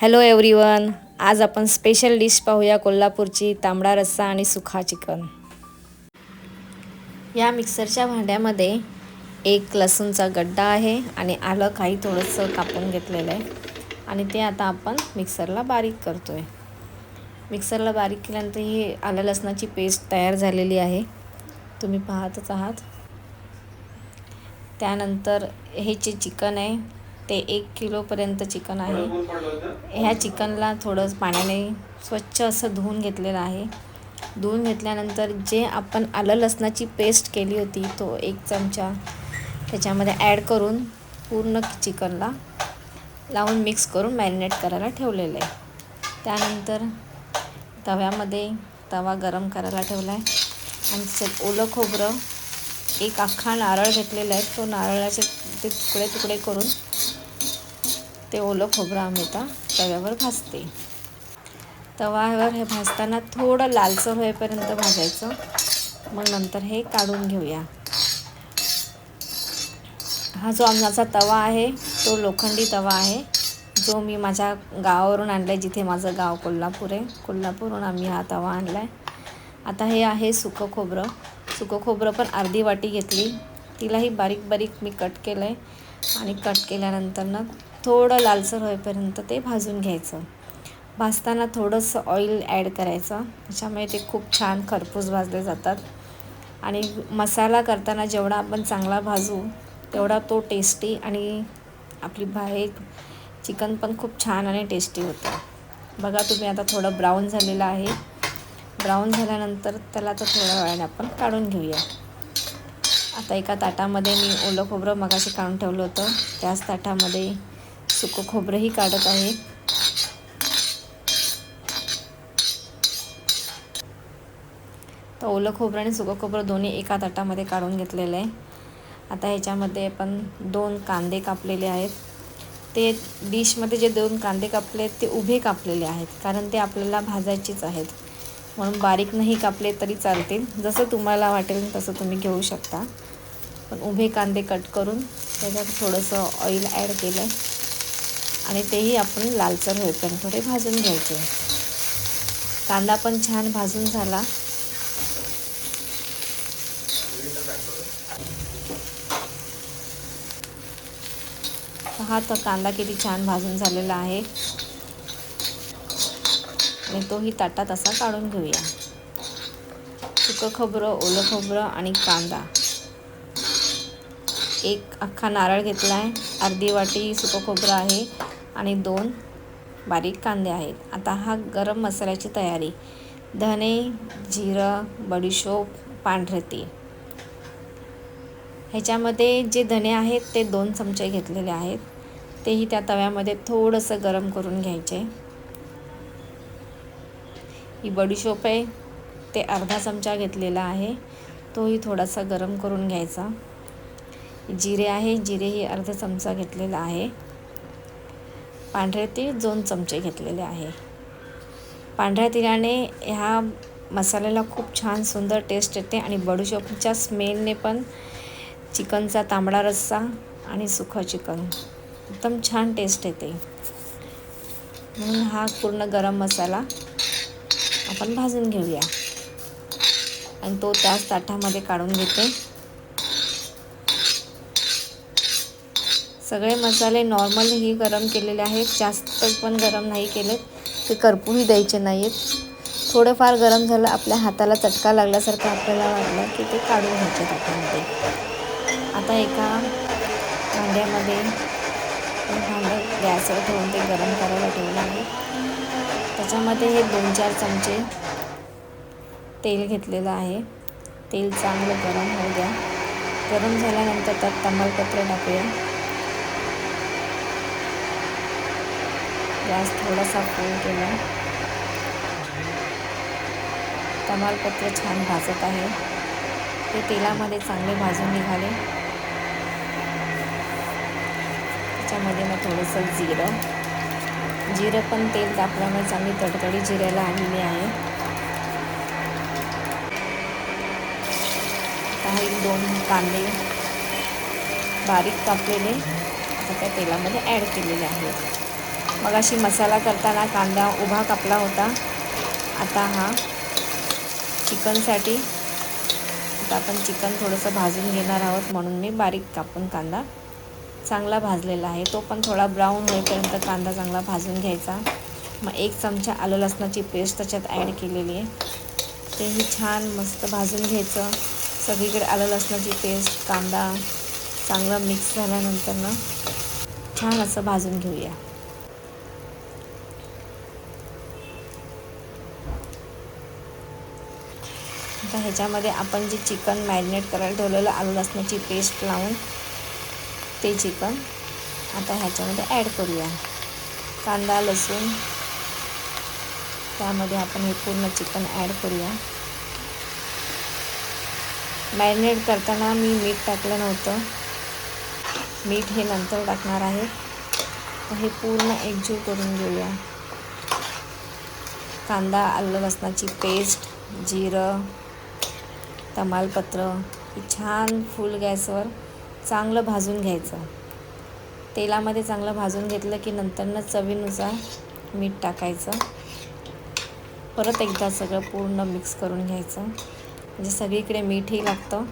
Hello everyone आज आपण special dish पाहूया कोल्हापूरची तांबडा रस्सा आणि सुखा चिकन. या मिक्सरच्या भांड्यामध्ये एक लसूणचा गड्डा आहे आणि आलं काही थोडंसं कापून घेतलेलं आहे. आणि ते आता आपण मिक्सरला बारीक करतो आहे मिक्सरला बारीक केल्यानंतर ही आलं लसणाची पेस्ट तयार झालेली आहे. तुम्ही पाहतच आहात. त्यानंतर हे जे चिकन आहे ते एक किलोपर्यंत चिकन आहे. ह्या चिकनला थोडं पाण्याने स्वच्छ असं धुवून घेतलेलं आहे. धुवून घेतल्यानंतर जे आपण आलं लसणाची पेस्ट केली होती तो एक चमचा त्याच्यामध्ये ॲड करून पूर्ण चिकनला लावून मिक्स करून मॅरिनेट करायला ठेवलेलं आहे. त्यानंतर तव्यामध्ये तवा गरम करायला ठेवला आहे. आणि त्याच्यात ओलं खोबरं एक अख्खा नारळ घेतलेला आहे. तो नारळाचे ते तुकडे तुकडे करून ते ओलं खोबरं आम्ही आता तव्यावर भाजते. तव्यावर हे भाजताना थोडं लालसर होईपर्यंत भाजायचं. मग नंतर हे काढून घेऊया. हा जो आमचा तवा आहे तो लोखंडी तवा आहे. जो मी माझ्या गावावरून आणला आहे जिथे माझं गाव कोल्हापूर आहे. कोल्हापूरहून आम्ही हा तवा आणला आहे आता हे आहे सुकं खोबरं. सुकं खोबरं पण अर्धी वाटी घेतली. तिलाही बारीक बारीक मी कट केलं आहे आणि कट केल्यानंतर ना थोडं लालसर होईपर्यंत ते भाजून घ्यायचं. भाजताना थोडंसं ऑइल ॲड करायचं. त्याच्यामुळे ते खूप छान खरपूस भाजले जातात. आणि मसाला करताना जेवढा आपण चांगला भाजू तेवढा तो टेस्टी आणि आपली बाहेर चिकन पण खूप छान आणि टेस्टी होतं. बघा तुम्ही आता थोडं ब्राऊन झालेलं आहे. ब्राऊन झाल्यानंतर त्याला तर थोड्या वेळाने आपण काढून घेऊया. आता एका ताटामध्ये मी ओलं खोबरं मगाशी काढून ठेवलं होतं. त्याच ताटामध्ये सुकं खोबरंही काढत आहे. तर ओलं खोबरं आणि सुकं खोबरं दोन्ही एका ताटामध्ये काढून घेतलेलं आहे. आता ह्याच्यामध्ये आपण दोन कांदे कापलेले आहेत. ते डिशमध्ये जे दोन कांदे कापले आहेत ते उभे कापलेले आहेत कारण ते आपल्याला भाजायचेच आहेत. म्हणून बारीक नाही कापले तरी चालतील. जसं तुम्हाला वाटेल तसं तुम्ही घेऊ शकता. पण उभे कांदे कट करून त्याच्यात थोडंसं ऑइल ॲड केलं आहे आणि तेही आपण लालसर होईपर्यंत थोडे भाजून घ्यायचे. कांदा पण छान भाजून झाला. हा तर कांदा किती छान भाजून झालेला आहे. आणि तोही ताटात असा काढून घेऊया. सुकं खोबरं ओलं खोबरं आणि कांदा. एक अख्खा नारळ घेतला आहे अर्धी वाटी सुकं खोबरं आहे. आणि दोन बारीक कांदे आहेत. आता हा गरम मसाल्याची तयारी. धने जिरं बडीशोप पांढरे तीळ ह्याच्यामध्ये जे धने आहेत ते दोन चमचे घेतलेले आहेत. तेही त्या तव्यामध्ये थोडंसं गरम करून घ्यायचे. ही बडीशोप आहे. ते अर्धा चमचा घेतलेला आहे. तोही थोडासा गरम करून घ्यायचा. जिरे आहे. जिरेही अर्धा चमचा घेतलेला आहे. पांढरे तीळ दोन चमचे घेतलेले आहे. पांढऱ्या तिळाने ह्या मसाल्याला खूप छान सुंदर टेस्ट येते आणि बडूशोपच्या स्मेलने पण चिकनचा तांबडा रस्सा आणि सुखं चिकन एकदम छान टेस्ट येते. म्हणून हा पूर्ण गरम मसाला आपण भाजून घेऊया. आणि तो त्याच ताटामध्ये काढून घेते. सगळे मसाले नॉर्मलही गरम केलेले आहेत. जास्त पण गरम नाही केलेत. ते करपूही द्यायचे नाही आहेत थोडंफार गरम झालं आपल्या हाताला चटका लागल्यासारखं आपल्याला वाटलं की ते काढून घ्यायचे ताटामध्ये आता एका भांड्यामध्ये भांडं गॅसवर ठेवून ते गरम करायला ठेवलं आहे. त्याच्यामध्ये हे दोन चार चमचे तेल घेतलेलं आहे. तेल चांगलं गरम होऊ द्या. गरम झाल्यानंतर त्यात तमालपत्र टाकूया. गॅस थोडासा फुल केला. तमालपत्र छान भाजत आहे. ते तेलामध्ये चांगले भाजून निघाले. त्याच्यामध्ये मग थोडंसं जिरं. जिरं पण तेल तापल्यामुळे चांगली तडतडी जिऱ्याला आलेली आहे. काही दोन कांदे बारीक कापलेले. आता त्या तेलामध्ये ॲड केलेले आहेत. मग अशी मसाला करताना कांदा उभा कापला होता. आता हा चिकनसाठी. आता आपण चिकन थोडंसं भाजून घेणार आहोत म्हणून मी बारीक कापून कांदा चांगला भाजलेला आहे. तो पण थोडा ब्राऊन होईपर्यंत कांदा चांगला भाजून घ्यायचा. मग एक चमचा आलं लसणाची पेस्ट त्याच्यात ॲड केलेली आहे. तेही छान मस्त भाजून घ्यायचं. सगळीकडे आलं लसणाची पेस्ट कांदा चांगला मिक्स झाल्यानंतर ना छान असं भाजून घेऊया. आता ह्याच्यामध्ये आपण जे चिकन मॅरिनेट करायला ठेवलेलं आलू लसणाची पेस्ट लावून ते चिकन आता ह्याच्यामध्ये ॲड करूया. कांदा लसूण त्यामध्ये आपण हे पूर्ण चिकन ॲड करूया. मॅरिनेट करताना मी मीठ टाकलं नव्हतं. मीठ हे नंतर टाकणार आहे. हे पूर्ण एकजीव करून घेऊया. कांदा आलं लसणाची पेस्ट जिरं तमालपत्र छान फुल गॅसवर चांगलं भाजून घ्यायचं. तेलामध्ये चांगलं भाजून घेतलं की नंतरनं चवीनुसार मीठ टाकायचं. परत एकदा सगळं पूर्ण मिक्स करून घ्यायचं. म्हणजे सगळीकडे मीठही लागतं.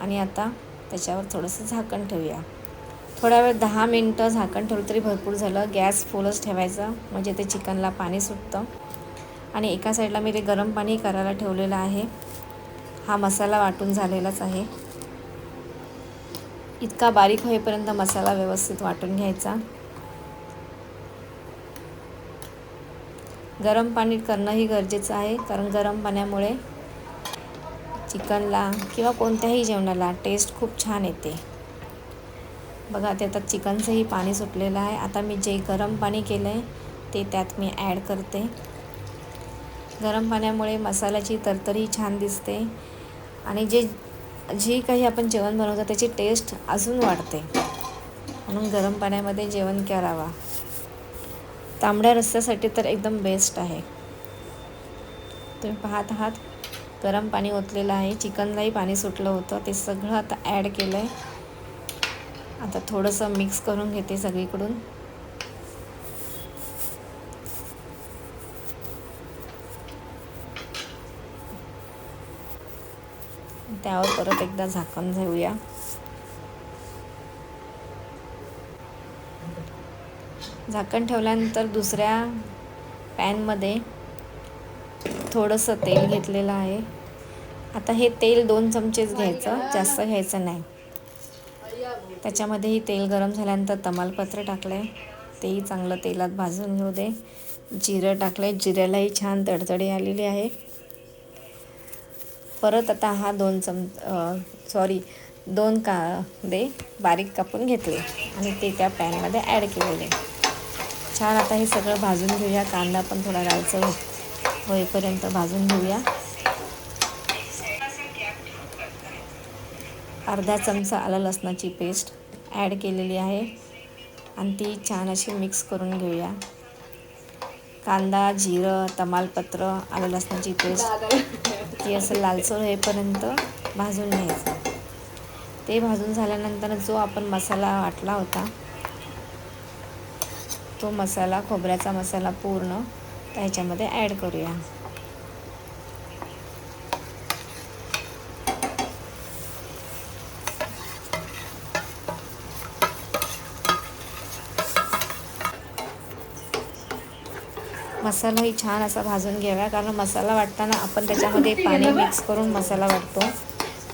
आणि आता त्याच्यावर थोडंसं झाकण ठेवूया. थोड्या वेळ दहा मिनटं झाकण ठेवलं तरी भरपूर झालं. गॅस फुलच ठेवायचं. म्हणजे ते चिकनला पाणी सुटतं. आणि एका साईडला मी ते गरम पाणी करायला ठेवलेलं आहे. हा मसाला वाटून झालेलाच आहे. इतका बारीक होईपर्यंत मसाला व्यवस्थित वाटून घ्यायचा. गरम पाणी करणंही गरजेचं आहे कारण गरम पाण्यामुळे चिकनला किंवा कोणत्याही जेवणाला टेस्ट खूप छान येते. बघा ते आता चिकनचंही पाणी सुटलेलं आहे. आता मी जे गरम पाणी केलं आहे ते त्यात मी ॲड करते. गरम पाण्यामुळे मसाल्याची तरतरी छान दिसते. आणि जे जी काही आपण जेवण बनवतो त्याची टेस्ट अजून वाढते. म्हणून गरम पाण्यामध्ये जेवण करावा. तांबड्या रस्त्यासाठी तर एकदम बेस्ट आहे. तुम्ही पाहत आहात गरम पाणी ओतलेलं आहे चिकनलाही पाणी सुटलं होतं ते सगळं आता ॲड केलं आहे आता थोडंसं मिक्स करून घेते सगळीकडून. त्यावर परत एकदा झाकण घेऊया झाकण ठेवल्यानंतर दुसऱ्या पॅनमध्ये थोडंसं तेल घेतलेलं आहे. आता हे तेल दोन चमचेच घ्यायचं जास्त घ्यायचं नाही. त्याच्यामध्येही तेल गरम झाल्यानंतर तमालपत्र टाकलं आहे तेही चांगलं तेलात भाजून घेऊ दे. जिरं टाकलं आहे जिऱ्यालाही छान तडतडी आलेली आहे. परत आता हा दोन चम सॉरी दोन कांदे बारीक कापून घेतले. आणि ते त्या पॅनमध्ये ॲड केलेले. छान आता हे सगळं भाजून घेऊया. कांदा पण थोडा लालसर होईपर्यंत भाजून घेऊया. अर्धा चमचा आलं लसणाची पेस्ट ॲड केलेली आहे. आणि ती छान अशी मिक्स करून घेऊया. कांदा जिरं तमालपत्र आलं लसणाची पेस्ट की असं लालसर होईपर्यंत भाजून घ्यायचं. ते भाजून झाल्यानंतर जो आपण मसाला वाटला होता तो मसाला खोबऱ्याचा मसाला पूर्ण त्याच्यामध्ये ॲड करूया. मसालाही छान असा भाजून घ्यावा कारण मसाला वाटताना आपण त्याच्यामध्ये पाणी मिक्स करून मसाला वाटतो.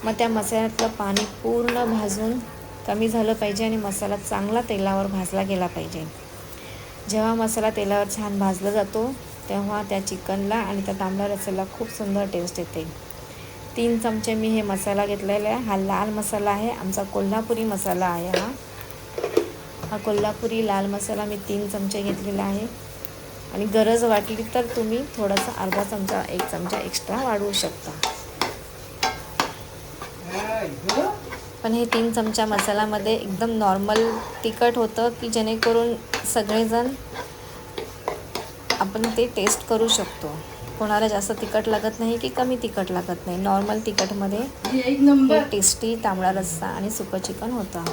मग त्या मसाल्यातलं पाणी पूर्ण भाजून कमी झालं पाहिजे आणि मसाला चांगला तेलावर भाजला गेला पाहिजे. जेव्हा मसाला तेलावर छान भाजला जातो तेव्हा त्या चिकनला आणि त्या तांबडा रस्साला खूप सुंदर टेस्ट येते. तीन चमचे मी हे मसाला घेतलेला आहे. हा लाल मसाला आहे. आमचा कोल्हापुरी मसाला आहे हा. हा कोल्हापुरी लाल मसाला मी तीन चमचे घेतलेला आहे. आणि गरज वाटली तर तुम्ही थोडासा अर्धा चमचा एक चमचा एक्स्ट्रा वाढवू शकता. पण हे तीन चमचा मसाल्यामध्ये एकदम नॉर्मल तिखट होतं की जेणेकरून सगळेजण आपण ते टेस्ट करू शकतो. कोणाला जास्त तिखट लागत नाही की कमी तिखट लागत नाही. नॉर्मल तिखटमध्ये टेस्टी तांबडा रस्सा आणि सुकं चिकन होतं.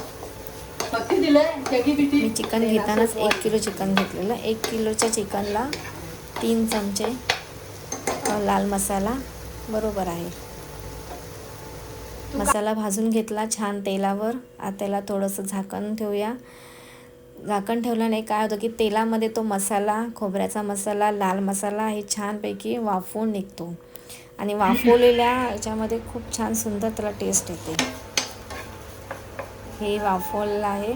मी चिकन घेतानाच एक किलो चिकन घेतलेलं. एक किलोच्या चिकनला तीन चमचे लाल मसाला बरोबर आहे. मसाला भाजून घेतला छान तेलावर. आता त्याला थोडंसं झाकण ठेवूया. झाकण ठेवल्याने काय होतं की तेलामध्ये तो मसाला खोबऱ्याचा मसाला लाल मसाला हे छानपैकी वाफवून निघतो. आणि वाफवलेल्या याच्यामध्ये खूप छान सुंदर त्याला टेस्ट येते. हे वाफवलेलं आहे.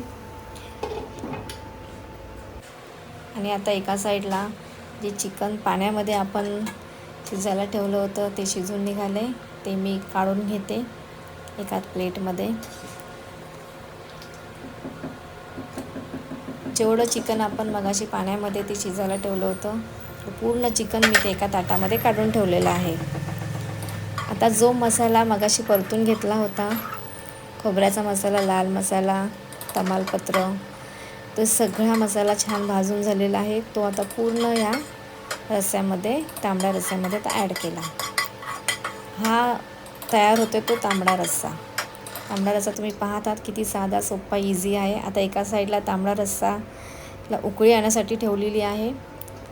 आणि आता एका साईडला जे चिकन पाण्यामध्ये आपण शिजायला ठेवलं होतं ते शिजून निघाले. ते मी काढून घेते एका प्लेटमध्ये. जेवढं चिकन आपण मगाशी पाण्यामध्ये ते शिजायला ठेवलं होतं पूर्ण चिकन मी ते एका ताटामध्ये काढून ठेवलेलं आहे. आता जो मसाला मगाशी परतून घेतला होता खोबऱ्याचा मसाला लाल मसाला तमालपत्र तो सगळा मसाला छान भाजून झालेला आहे. तो आता पूर्ण या रस्स्यामध्ये तांबड्या रस्स्यामध्ये आता ॲड केला. हा तयार होतो तो तांबडा रस्सा. तांबडा रस्सा तुम्ही पाहतात किती साधा सोपा इझी आहे. आता एका साईडला तांबडा रस्साला उकळी आणण्यासाठी ठेवलेली आहे.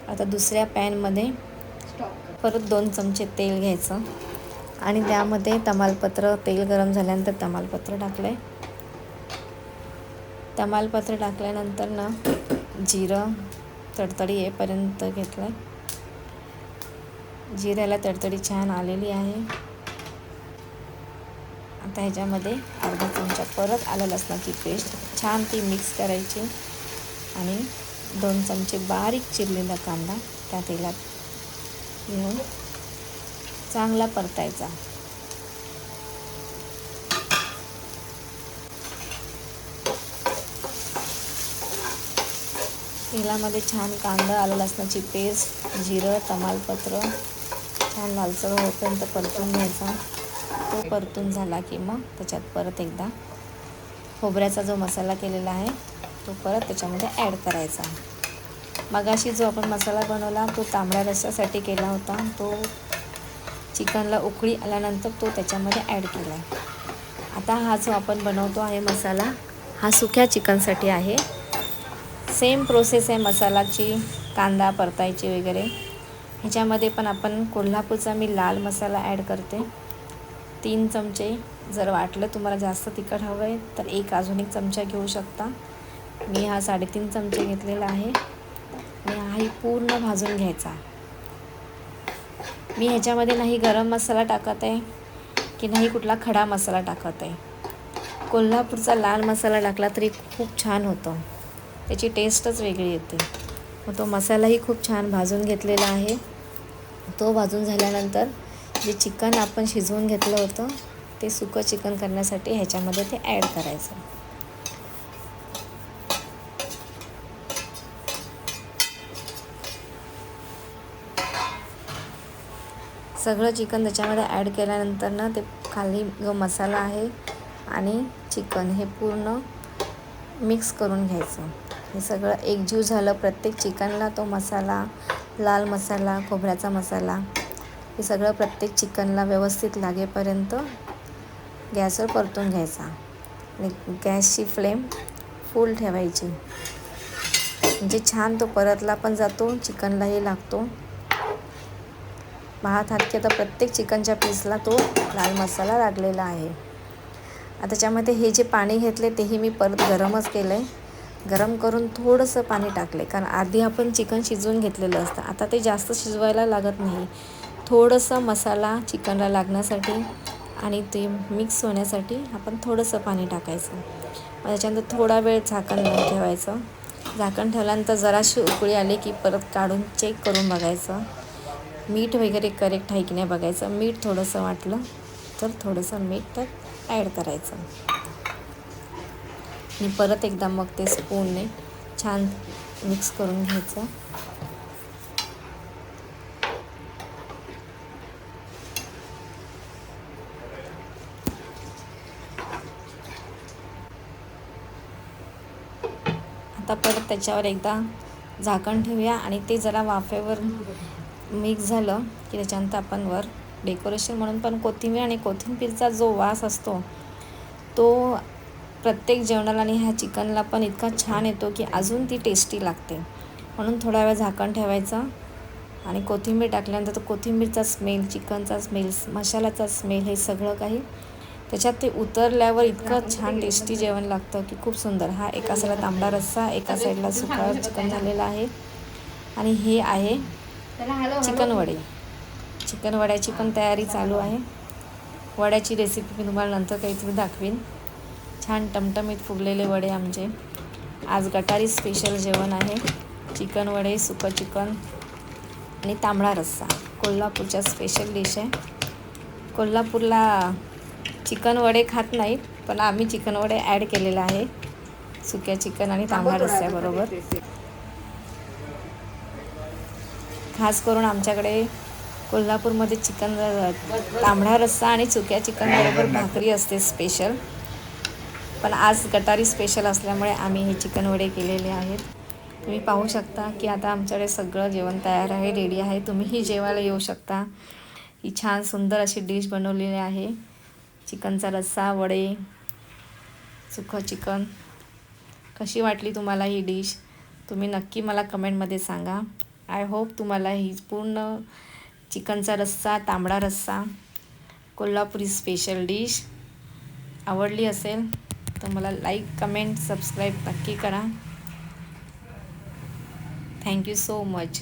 आता दुसऱ्या पॅनमध्ये परत दोन चमचे तेल घ्यायचं. आणि त्यामध्ये तमालपत्र तेल गरम झाल्यानंतर तमालपत्र टाकलं आहे तमालपत्र टाकल्यानंतर ना जिरं तडतडी येईपर्यंत घेतलं आहे जिऱ्याला तडतडी छान आलेली आहे. आता ह्याच्यामध्ये अर्धा चमचा परत आलं लसणाची पेस्ट. छान ती मिक्स करायची. आणि दोन चमचे बारीक चिरलेला कांदा त्या तेलात घेऊन चांगला परतायचा. तेलामध्ये छान कांदा आलं लसणाची पेस्ट जिरं तमालपत्र छान लालसर होईपर्यंत परतून घ्यायचा. तो परतून झाला की मग त्याच्यात परत एकदा खोबऱ्याचा जो मसाला केलेला आहे तो परत त्याच्यामध्ये ॲड करायचा. मगाशी जो आपण मसाला बनवला तो तांबड्या रस्सासाठी केला होता तो चिकनला उकळी आल्यानंतर तो त्याच्यामध्ये ॲड केला आहे आता हा जो आपण बनवतो आहे मसाला हा सुक्या चिकनसाठी आहे. सेम प्रोसेस आहे मसालाची कांदा परतायची वगैरे. ह्याच्यामध्ये पण आपण कोल्हापूरचा मी लाल मसाला ॲड करते. तीन चमचे जर वाटलं तुम्हाला जास्त तिखट हवं आहे तर एक अजून एक चमचा घेऊ शकता. मी हा साडेतीन चमचे घेतलेला आहे. आणि हाही पूर्ण भाजून घ्यायचा. मी ह्याच्यामध्ये नाही गरम मसाला टाकत आहे की नाही कुठला खडा मसाला टाकत आहे. कोल्हापूरचा लाल मसाला टाकला तरी खूप छान होतं. त्याची टेस्टच वेगळी येते. मग तो मसालाही खूप छान भाजून घेतलेला आहे. तो भाजून झाल्यानंतर जे चिकन आपण शिजवून घेतलं होतं ते सुकं चिकन करण्यासाठी ह्याच्यामध्ये ते ॲड करायचं. सगळं चिकन त्याच्यामध्ये ॲड केल्यानंतर ना ते खाली जो मसाला आहे आणि चिकन हे पूर्ण मिक्स करून घ्यायचं. हे सगळं एकजीव झालं प्रत्येक चिकनला तो मसाला लाल मसाला खोबऱ्याचा मसाला हे सगळं प्रत्येक चिकनला व्यवस्थित लागेपर्यंत गॅसवर परतून घ्यायचा. आणि गॅसची फ्लेम फुल ठेवायची. म्हणजे छान तो परतला पण जातो चिकनलाही लागतो. पाहत आहात की आता प्रत्येक चिकनच्या पीसला तो लाल मसाला लागलेला आहे. आता त्याच्यामध्ये हे जे पाणी घेतले तेही मी परत गरमच केलं आहे गरम करून थोडंसं पाणी टाकले कारण आधी आपण चिकन शिजवून घेतलेलं असतं. आता ते जास्त शिजवायला लागत नाही. थोडंसं मसाला चिकनला लागण्यासाठी आणि ते मिक्स होण्यासाठी आपण थोडंसं पाणी टाकायचं. मग त्याच्यानंतर थोडा वेळ झाकण लावून ठेवायचं. झाकण ठेवल्यानंतर जराशी उकळी आली की परत काढून चेक करून बघायचं. मीठ वगैरे करेक्ट आहे की नाही बघायचं. मीठ थोडंसं वाटलं तर थोडंसं मीठ त्यात ॲड करायचं. आणि परत एकदा मग ते स्पूनने छान मिक्स करून घ्यायचं. आता परत त्याच्यावर एकदा झाकण ठेवूया आणि ते जरा वाफेवर मिक्स झालं की त्याच्यानंतर आपण वर डेकोरेशन म्हणून पण कोथिंबीर आणि कोथिंबीरचा जो वास असतो तो प्रत्येक जेवणाला आणि ह्या चिकनला पण इतका छान येतो की अजून ती टेस्टी लागते. म्हणून थोडा वेळ झाकण ठेवायचं आणि कोथिंबीर टाकल्यानंतर तो कोथिंबीरचा स्मेल चिकनचा स्मेल मसाल्याचा स्मेल हे सगळं काही त्याच्यात ते उतरल्यावर इतकं छान टेस्टी जेवण लागतं की खूप सुंदर. हा एका साईडला तांबडा रस्सा एका साईडला सुका चिकन झालेला आहे. आणि हे आहे चिकन वडे. चिकन वड्याची पण तयारी चालू आहे. वड्याची रेसिपी मी तुम्हाला नंतर काहीतरी दाखवीन. छान टमटमीत फुगलेले वडे आमचे. आज गटारी स्पेशल जेवण आहे. चिकन वडे सुकं चिकन आणि तांबडा रस्सा. कोल्हापूरच्या स्पेशल डिश आहे. कोल्हापूरला चिकन वडे खात नाहीत पण आम्ही चिकन वडे ॲड केलेलं आहे. सुक्या चिकन आणि तांबडा रस्स्याबरोबर खास करून आमच्याकडे कोल्हापूरमध्ये चिकन तांबडा रस्सा आणि सुक्या चिकनबरोबर भाकरी असते स्पेशल पण आज गटारी स्पेशल असल्यामुळे आम्ही हे चिकन वडे केलेले आहेत. तुम्ही पाहू शकता की आता आमच्याकडे सगळं जेवण तयार आहे रेडी आहे. तुम्हीही जेवायला येऊ शकता. ही छान सुंदर अशी डिश बनवलेली आहे. चिकनचा रस्सा वडे सुखं चिकन. कशी वाटली तुम्हाला ही डिश तुम्ही नक्की मला कमेंटमध्ये सांगा. आय होप तुम्हाला ही पूर्ण चिकनचा रस्सा तांबडा रस्सा कोल्हापुरी स्पेशल डिश आवडली असेल तर मला लाईक कमेंट सबस्क्राईब नक्की करा. Thank you so much